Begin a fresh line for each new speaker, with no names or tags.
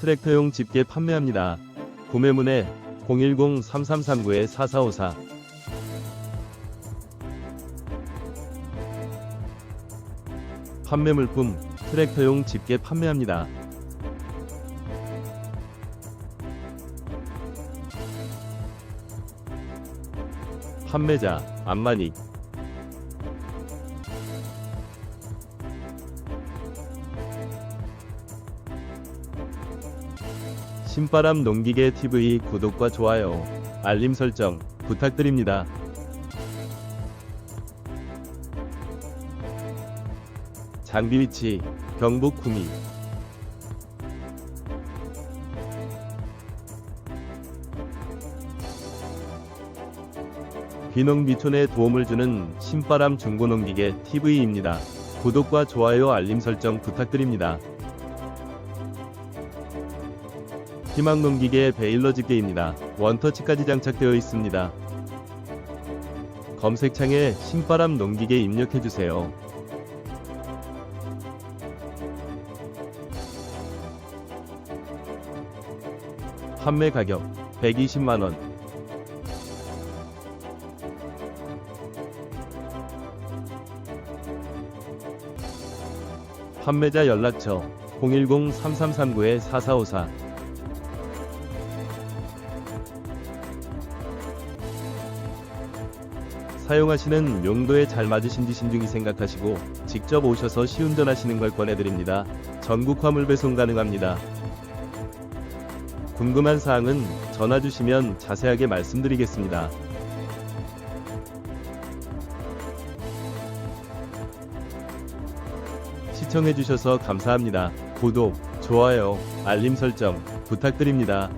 트랙터용 집게 판매합니다. 구매문의 010-3339-4454 판매 물품 트랙터용 집게 판매합니다. 판매자 안마닉 신바람 농기계 TV 구독과 좋아요, 알림 설정 부탁드립니다. 장비 위치 경북 구미 귀농 미촌에 도움을 주는 신바람 중고농기계 TV입니다. 구독과 좋아요 알림 설정 부탁드립니다. 희망농 기계 베일러 집게입니다. 원터치까지 장착되어 있습니다. 검색창에 신바람 농기계 입력해주세요. 판매 가격 120만원 판매자 연락처 010-3339-4454 사용하시는 용도에 잘 맞으신지 신중히 생각하시고 직접 오셔서 시운전하시는 걸 권해드립니다. 전국 화물 배송 가능합니다. 궁금한 사항은 전화 주시면 자세하게 말씀드리겠습니다. 시청해주셔서 감사합니다. 구독, 좋아요, 알림 설정 부탁드립니다.